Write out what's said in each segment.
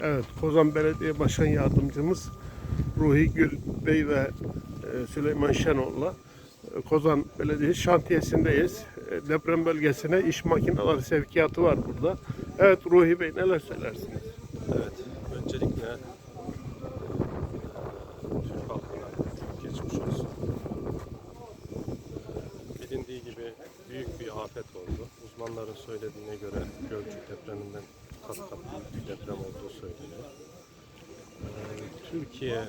Evet, Kozan Belediye Başkan Yardımcımız Ruhi Gül Bey ve e, Süleyman Şenol'la e, Kozan Belediye şantiyesindeyiz. E, Deprem bölgesine iş makineleri sevkiyatı var burada. Evet Ruhi Bey neler söylersiniz? Evet, öncelikle Türk halkına geçmiş olsun. Bilindiği gibi büyük bir afet oldu. Uzmanların söylediğine göre Gölcük depreminden kat kat büyük bir deprem olduğu söyleniyor. Eee, Türkiye eee,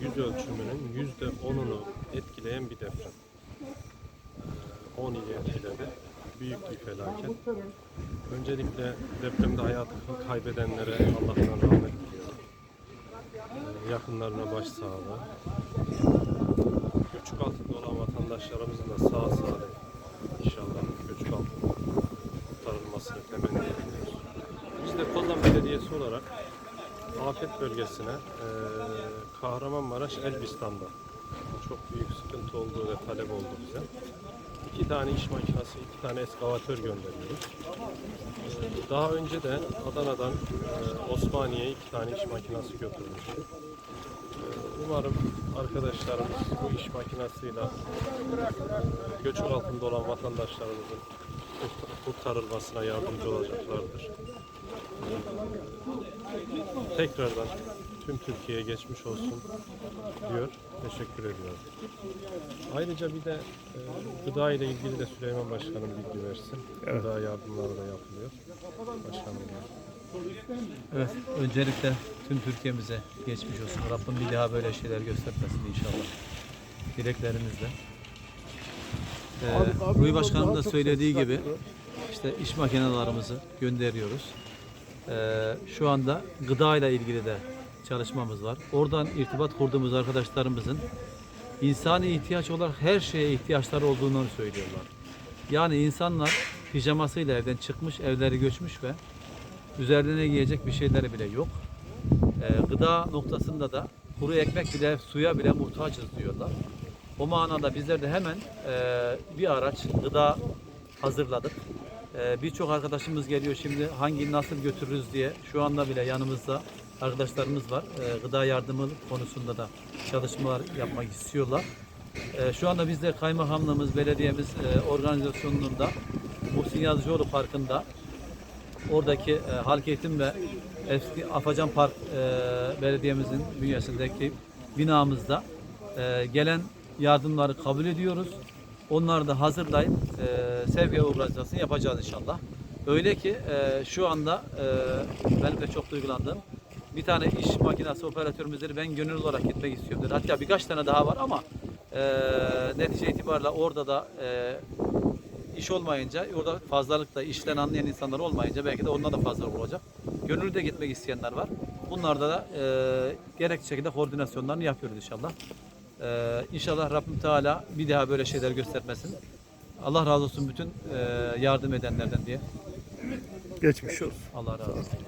yüz ölçümünün yüzde onunu etkileyen bir deprem. Eee, 10 ili etkiledi. Büyük bir felaket. Öncelikle depremde hayatını kaybedenlere Allah'tan rahmet diliyorum. Ee, Yakınlarına başsağlığı. Göçük altında olan vatandaşlarımızın da sağ salim inşallah göçük altında kurtarılmasını temenni ediyoruz. Biz de Kozan Belediyesi olarak afet bölgesine eee, Kahramanmaraş Elbistan'da çok büyük sıkıntı olduğu ve talep oldu bize. İki tane iş makinesi, iki tane eskavatör gönderiyoruz. Ee, Daha önce de Adana'dan e, Osmaniye'ye iki tane iş makinesi götürmüştü. Ee, Umarım arkadaşlarımız bu iş makinesiyle e, göçük altında olan vatandaşlarımızın kurt- kurtarılmasına yardımcı olacaklardır. Tekrardan tüm Türkiye'ye geçmiş olsun diyor. Teşekkür ediyorum. Ayrıca bir de e, gıda ile ilgili de Süleyman Başkanım bilgi versin. Evet. Gıda yardımları da yapılıyor. Başkanım ya. Evet, öncelikle tüm Türkiye'mize geçmiş olsun. Rabbim bir daha böyle şeyler göstermesin inşallah. Dileklerimizle. Ee, Ruhi Başkanım da söylediği gibi işte iş makinelerimizi gönderiyoruz. Ee, şu anda gıda ile ilgili de çalışmamız var. Oradan irtibat kurduğumuz arkadaşlarımızın insani ihtiyaç olarak her şeye ihtiyaçları olduğunu söylüyorlar. Yani insanlar pijamasıyla evden çıkmış, evleri göçmüş ve üzerlerine giyecek bir şeyleri bile yok. Ee, gıda noktasında da kuru ekmek bile suya bile muhtaçız diyorlar. O manada bizler de hemen e, bir araç gıda hazırladık. E, Birçok arkadaşımız geliyor şimdi hangi nasıl götürürüz diye şu anda bile yanımızda arkadaşlarımız var. E, gıda yardımı konusunda da çalışmalar yapmak istiyorlar. E, şu anda biz de kaymakamlığımız, belediyemiz e, organizasyonunda Muhsin Yazıcıoğlu Parkı'nda oradaki e, halk eğitim ve eski Afacan Park e, belediyemizin bünyesindeki binamızda e, gelen yardımları kabul ediyoruz. Onları da hazırlayıp e, sevgi organizasyonu yapacağız inşallah. Öyle ki e, şu anda e, benim de çok duygulandım. Bir tane iş makinesi operatörümüzleri ben gönül olarak gitmek istiyorum dedi. Hatta birkaç tane daha var ama e, netice itibariyle orada da e, iş olmayınca orada fazlalıkta işten anlayan insanlar olmayınca belki de ondan da fazlalık olacak. Gönüllü de gitmek isteyenler var. Bunlarda da e, gerekli şekilde koordinasyonlarını yapıyoruz inşallah. E, inşallah Rabbim Teala bir daha böyle şeyler göstermesin. Allah razı olsun bütün e, yardım edenlerden diye. Geçmiş olsun. Allah razı olsun.